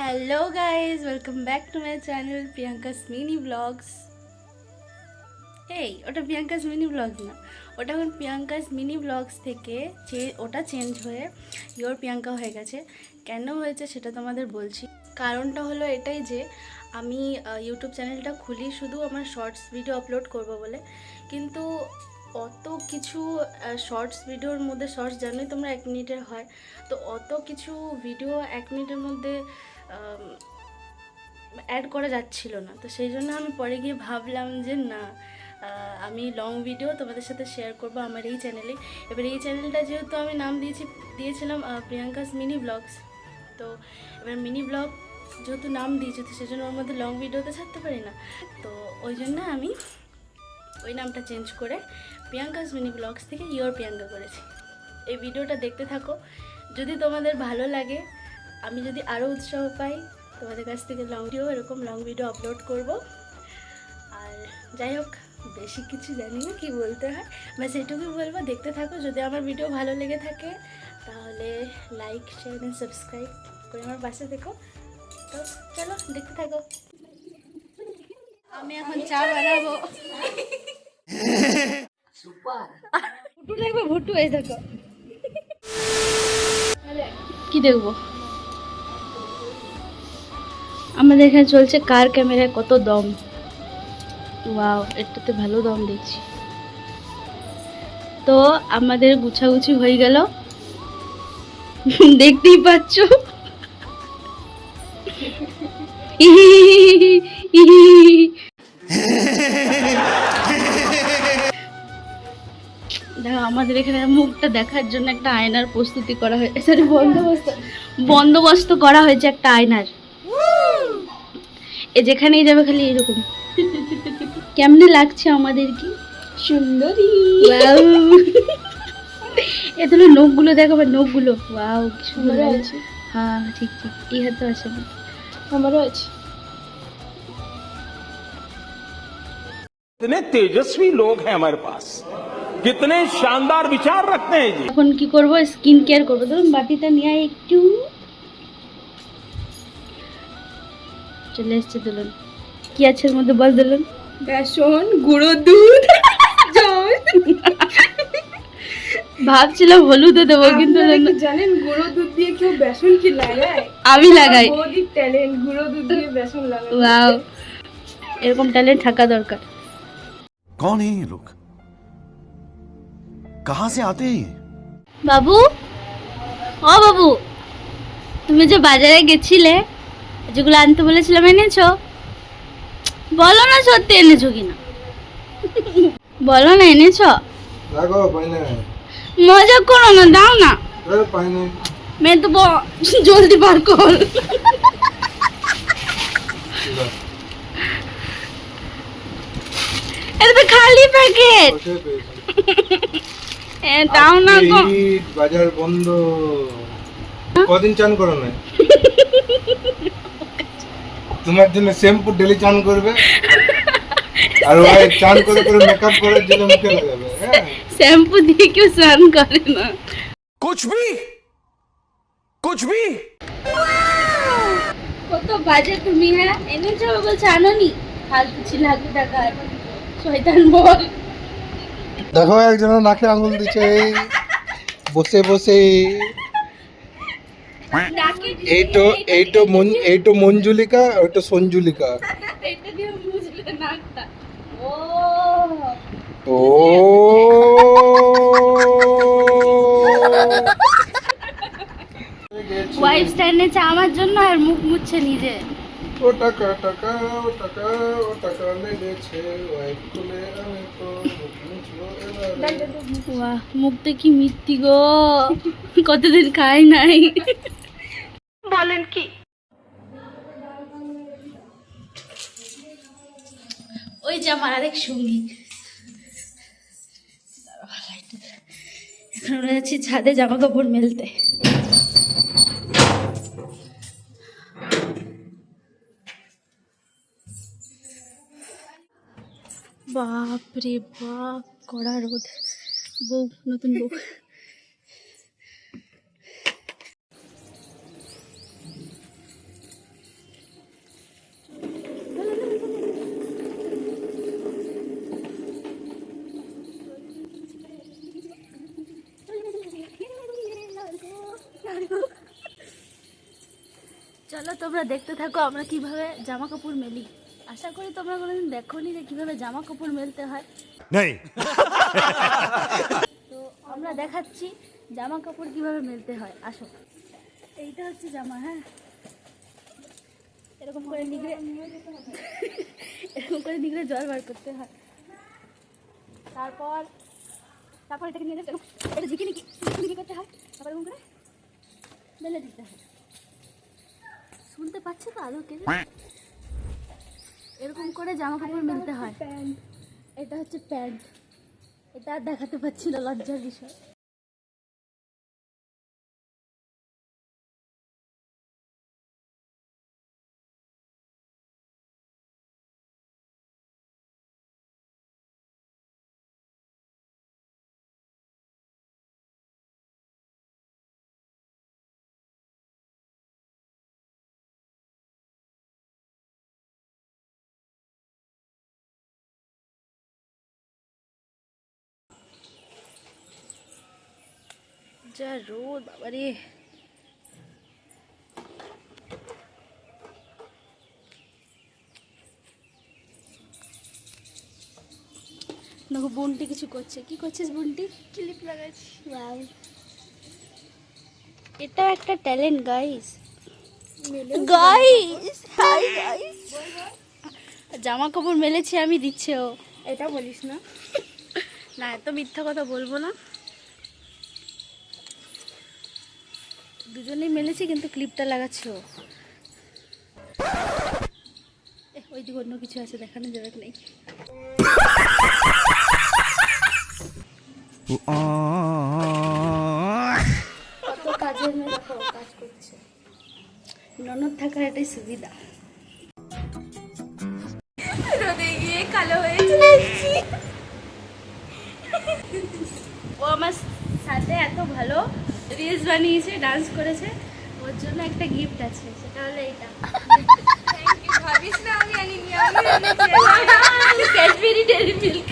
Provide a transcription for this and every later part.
Hello guys welcome back to my channel Priyanka's mini vlogs এই ওটা Priyanka's mini blog না। ওটা এখন প্রিয়াঙ্কাস মিনি ব্লগস থেকে ওটা চেঞ্জ হয়ে ইয়োর প্রিয়াঙ্কা হয়ে গেছে। কেন হয়েছে সেটা তোমাদের বলছি। কারণটা হলো এটাই যে, আমি ইউটিউব চ্যানেলটা খুলি শুধু আমার শর্টস ভিডিও আপলোড করব বলে। কিন্তু অত কিছু শর্টস ভিডিওর মধ্যে শর্টস জানোই তোমরা এক মিনিটের হয়। তো অত কিছু ভিডিও এক মিনিটের মধ্যে অ্যাড করা যাচ্ছিল না। তো সেই জন্য আমি পরে গিয়ে ভাবলাম যে না আমি লং ভিডিও তোমাদের সাথে শেয়ার করব আমার এই চ্যানেলে এবার এই চ্যানেলটা যেহেতু আমি নাম দিয়েছি, দিয়েছিলাম প্রিয়াঙ্কাস মিনি ব্লগস তো এবার মিনি ব্লগ যেহেতু নাম দিয়েছি, তো সেজন্য ওর মধ্যে লং ভিডিও তো ছাড়তে পারি না। তো ওই জন্য আমি ওই নামটা চেঞ্জ করে প্রিয়াঙ্কাস মিনি ব্লগস থেকে ইয়োর প্রিয়াঙ্কা করেছি। এই ভিডিওটা দেখতে থাকো। যদি তোমাদের ভালো লাগে আমি যদি আরও উৎসাহ পাই তোমাদের কাছ থেকে লং ভিডিও এরকম লং ভিডিও আপলোড করব। আর যাই হোক বেশি কিছু জানি না কী বলতে হয়। ব্যাস এটুকুই বলব দেখতে থাকো। যদি আমার ভিডিও ভালো লেগে থাকে তাহলে লাইক শেয়ার অ্যান্ড সাবস্ক্রাইব করে আমার পাশে দেখো তো চলো দেখতে থাকো। আমি এখন চা বানাবো। ভুটু লাগবে ভুটু এই দেখো। কি দেখব? আমাদের এখানে চলছে কার ক্যামেরায় কত দম? ওয়াও, এটাতে ভালো দম দেখছি। তো আমাদের গুছাগুছি হয়ে গেল। দেখতেই পাচ্ছ? দেখো, আমাদের এখানে মুখটা দেখার জন্য একটা আয়নার প্রস্তুতি করা হয়েছে বন্দোবস্ত বন্দোবস্ত করা হয়েছে একটা আয়নার। এ যেখানেই যাবে খালি এরকম কেমনে লাগছে আমাদের কি সুন্দরী এ তাহলে নখগুলো দেখো আবার নখগুলো ওয়াও কি সুন্দর আমারও লাগছে হ্যাঁ ঠিক ঠিক এই হাতে আছে আমার। আমারও আছে कितने तेजस्वी लोग हैं हमारे पास कितने शानदार विचार रखते हैं जी এখন কি করব স্কিন কেয়ার করবো ধরুন বাটিটা নিয়ে আয় একটু চলে এসছে দুলন কি আছে এর মধ্যে বল দুলন বেসন গুঁড়ো দুধ জল ভাবছিলাম হলুদও দেবো কিন্তু আপনারা না- কি জানেন গুঁড়ো দুধ দিয়ে কেউ বেসন কি লাগায় আমি লাগাই বৌদির ট্যালেন্ট গুঁড়ো দুধ দিয়ে বেসন লাগায় ওয়াও এরকম ট্যালেন্ট থাকা দরকার कौन है ये लोग कहां से आते हैं ये বাবু ও বাবু তুমি যে বাজারে গেছিলে যেগুলো আনতে বলেছিলাম এনেছো? বলো না সত্যি এনেছো কিনা। বলো না এনেছো? মজা করো না দাও না। মেয়ে তো জলদি বার কর। এটা খালি প্যাকেট। এ দাও না গো। বাজার বন্ধ। কদিন চান করো না? তোমার জন্য শ্যাম্পু ডেলি চান করবে। আর ওই চান করে করে মেকআপ করার জন্য মুখে লাগাবে হ্যাঁ। শ্যাম্পু দিয়ে কেউ স্নান করে না। কুছ ভি কুছ ভি কত বাজে তুমি হ্যাঁ? এনে এনেছো বল আনোনি ফালতু ছিল হাতে টাকা শয়তান বল। দেখো একজন নাকে আঙুল দিচ্ছে বসে বসে। এই তো এই তো মন এই তো মঞ্জুলিকা ওই তো সঞ্জুলিকা। মুছলে ও। ওয়াইফ স্ট্যান্ডে চা আমার জন্য আর মুখ মুছছে নিজে। ও টাকা টাকা ও টাকা ও টাকা লেগেছে ওয়াইফ খুলে আমি তো মুখ। বাহ মুখটা কি মিত্তি গো। কতদিন খাই নাই। বলেন কি? ওই যে আমার আরেক সঙ্গী। এখন যাচ্ছি ছাদে জামা কাপড় মেলতে। বাপ রে বাপ, কড়া রোদ। বউ, নতুন বউ চলো তোমরা দেখতে থাকো আমরা কীভাবে জামা কাপড় মেলি। আশা করি তোমরা কোনোদিন দেখোনি যে কীভাবে জামা কাপড় মেলতে হয়। नहीं তো আমরা দেখাচ্ছি জামা কাপড় কীভাবে মেলতে হয়। আসো। এইটা হচ্ছে জামা হ্যাঁ? এরকম করে নিগড়ে এরকম করে নিগড়ে জল বার করতে হয়। তারপর তারপর এটাকে নিয়ে যাচ্ছে। এটা ঝিকে নিকি করতে হয়। তারপর এরকম করে মেলে দিতে হয়। শুনতে পাচ্ছে তো আলোকে? এরকম করে জামা কাপড় মিলতে হয়। এটা হচ্ছে প্যান্ট। এটা আর দেখাতে পাচ্ছি না লজ্জার বিষয়। যা রোদ বাবারে। দেখো বোনটি কিছু করছে। কি করছিস বোনটি? ক্লিপ লাগাচ্ছি। এটাও একটা talent guys guys hi guys জামা কাপড় মেলেছি আমি দিচ্ছে ও এটা বলিস না। না এত মিথ্যা কথা বলব না। দুজনেই মেলেছি, কিন্তু ক্লিপটা লাগাচ্ছে। ওই দিকে অন্য কিছু আছে, দেখানো যাবে নেই কত ননদ থাকার এটাই সুবিধা। রোদে গিয়ে কালো হয়ে যাচ্ছি ও আমার সাথে এত ভালো রিলস বানিয়েছে ডান্স করেছে। ওর জন্য একটা গিফট আছে সেটা হলো এটা ভাবিস না আমি আনিনি আমি ক্যাডবেরি ডেরি মিল্ক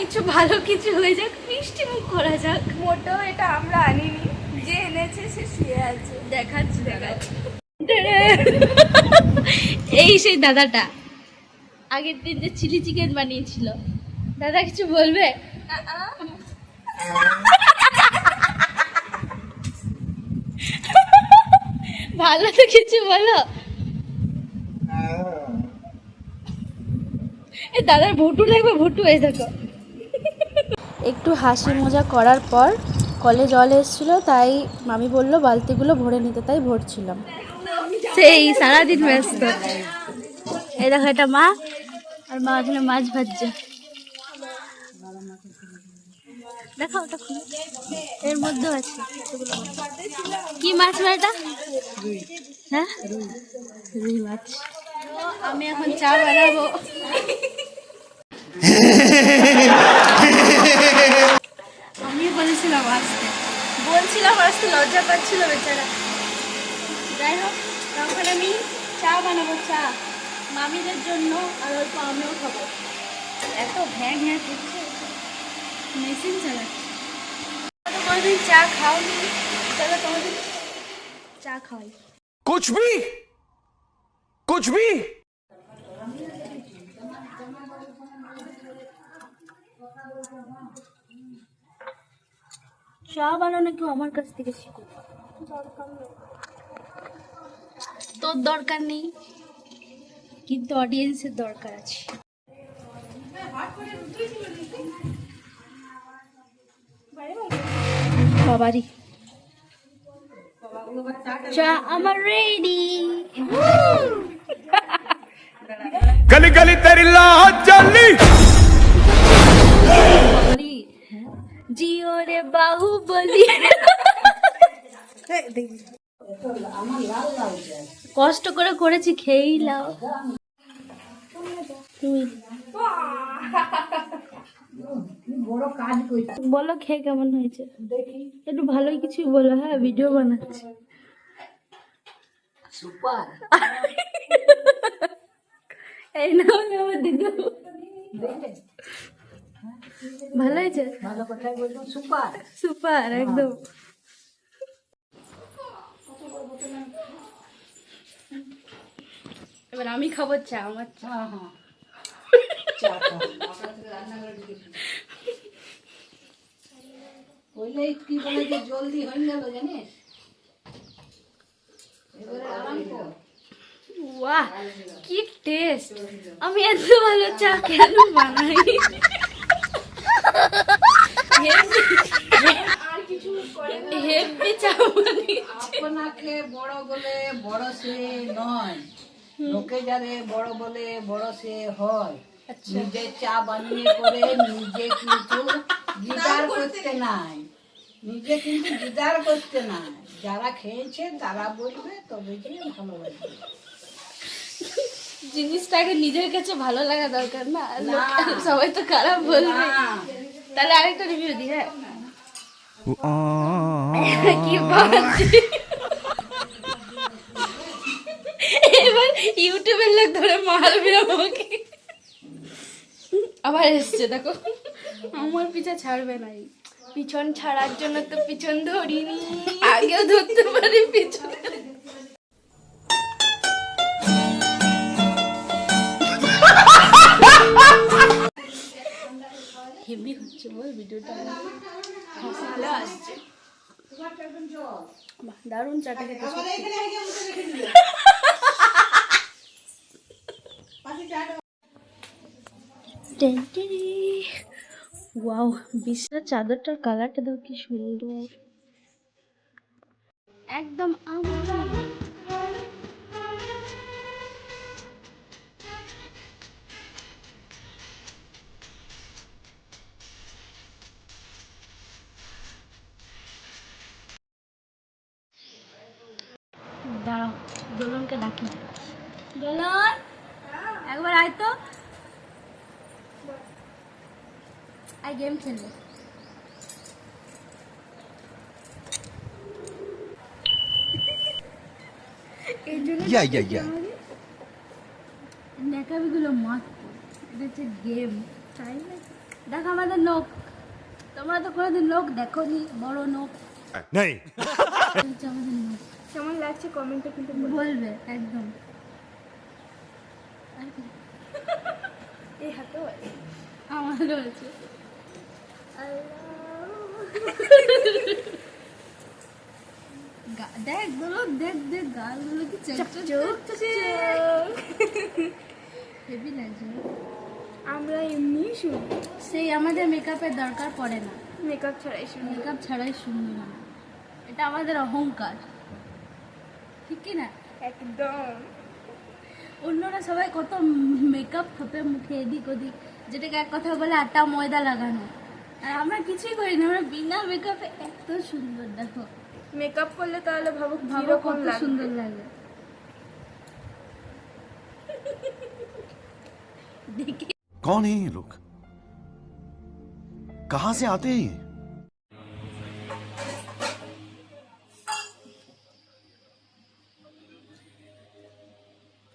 কিছু ভালো কিছু হয়ে যাক মিষ্টি মুখ করা যাক। মোটো এটা আমরা আনিনি যে এনেছে সে শুয়ে আছে। দেখাচ্ছি দেখাচ্ছি। এই সেই দাদাটা। আগের দিন যে চিলি চিকেন বানিয়েছিল। দাদা কিছু বলবে? ভালো তো কিছু বলো। এ দাদার ভুটু লাগবে ভুটু এই দেখো। একটু হাসি মজা করার পর কলে জল এসেছিল তাই মামি বলল বালতিগুলো ভরে নিতে তাই ভরছিলাম। সেই সারাদিন ব্যস্ত। এই দেখো এটা মা আর মা ওখানে মাছ ভাজছে। দেখো। ওটা খুলে এর মধ্যেও আছে। কি মাছ এটা? হ্যাঁ? রুই। মাছ। আমি এখন চা বানাবো। আমি বলেছিলাম আসতে। বলছিলাম আসতে লজ্জা পাচ্ছিল বেচারা। যাই হোক তখন আমি চা বানাবো চা। মামিদের জন্য আর অল্প আমিও খাব। এত ভ্যাং হ্যাঁ করছে। মেশিন চালাচ্ছি চা তাহলে চা খাওয়াই। চা বানানো কেউ আমার কাছ থেকে শিখো তোর দরকার নেই কিন্তু অডিয়েন্সের দরকার আছে। সবারই আমার রেডি গলি গলি তেরি লাজলি জিও রে বাহুবলি। কষ্ট করে করেছি খেয়েই লাও বলো খেয়ে কেমন হয়েছে? দেখি একটু কিছু বলো হ্যাঁ ভিডিও বানাচ্ছি। এই না দিদি ভালো হয়েছে? সুপার হ্যাঁ। একদম। এবার আমি খাব চা আমার চা। হ্যাঁ।, হ্যাঁ। চা খাও। হইলে কি বলে যে জলদি হয়ে গেল জানিস? এবারে আরাম কর। বাহ কি টেস্ট আমি এত ভালো চা কেন বানাই? হেভি চা আপনাকে বড় বলে বড় সে নয়। লোকে যারে বড় বলে বড় সে হয়। নিজে চা বানিয়ে করে নিজে কিন্তু গিটার করতে নাই। নিজে কিন্তু গিটার করতে নাই। যারা খেয়েছে তারা বলবে তবে যে ভালোবাসবে জিনিসটাকে নিজের কাছে ভালো লাগা দরকার না। না। সবাই তো খারাপ বলবে। না। তাহলে আরেকটা রিভিউ দি হ্যাঁ? কি এবার ইউটিউবের লোক ধরে মারবে আমাকে। আবার এসছে দেখো। আমার পিছা ছাড়বে নাই পিছন ছাড়ার জন্য তো পিছন ধরিনি। আগেও ধরতে পারি পিছন। হেভি হচ্ছে বল ভিডিওটা। ভালো আসছে। দারুণ চাটা খেতে সত্যি। টেনটেরি। ওয়াও বিছানার চাদরটার কালারটা দেখো কি সুন্দর। একদম আমার গেম খেলব। আমাদের তোমরা তো কোনোদিন লোক দেখো নি বড় লোক। নেই। কেমন লাগছে কমেন্টে কিন্তু বলবে একদম। এই দেখগুলো দেখ দেখ গালগুলো কি হেভি লাগছে আমরা এমনি শুনি। সেই আমাদের মেকআপের দরকার পড়ে না। মেকআপ ছাড়াই শুনি। মেকআপ ছাড়াই সুন্দর এটা আমাদের অহংকার। ঠিক কি না? একদম। অন্যরা সবাই কত মেকআপ থপে মুখে এদিক ওদিক যেটাকে এক কথা বলে আটা ময়দা লাগানো। আর আমরা কিছুই করি না আমরা বিনা মেকআপে এত সুন্দর দেখো মেকআপ করলে তাহলে ভাবো ভাবো কিরকম কত লাগবে সুন্দর লাগে দেখে कौन है ये लोग कहां से आते हैं ये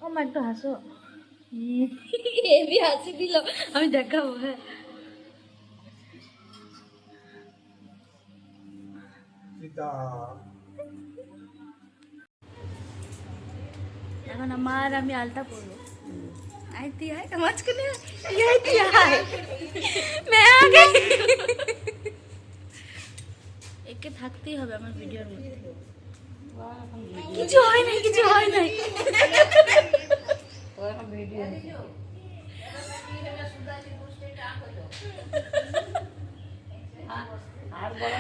ও মা একটু হাসো হেভি হাসি দিল আমি দেখাবো হ্যাঁ পিতা এখন আমার আমি আলতা পরবো আয় তুই আয় মাঝখানে আয়। তুই আয় তুই আয় मैं आ गई একে থাকতেই হবে আমার ভিডিওর মধ্যে কিছু হয় নাই কিছু হয় নাই ও এখন ভিডিও আর বলো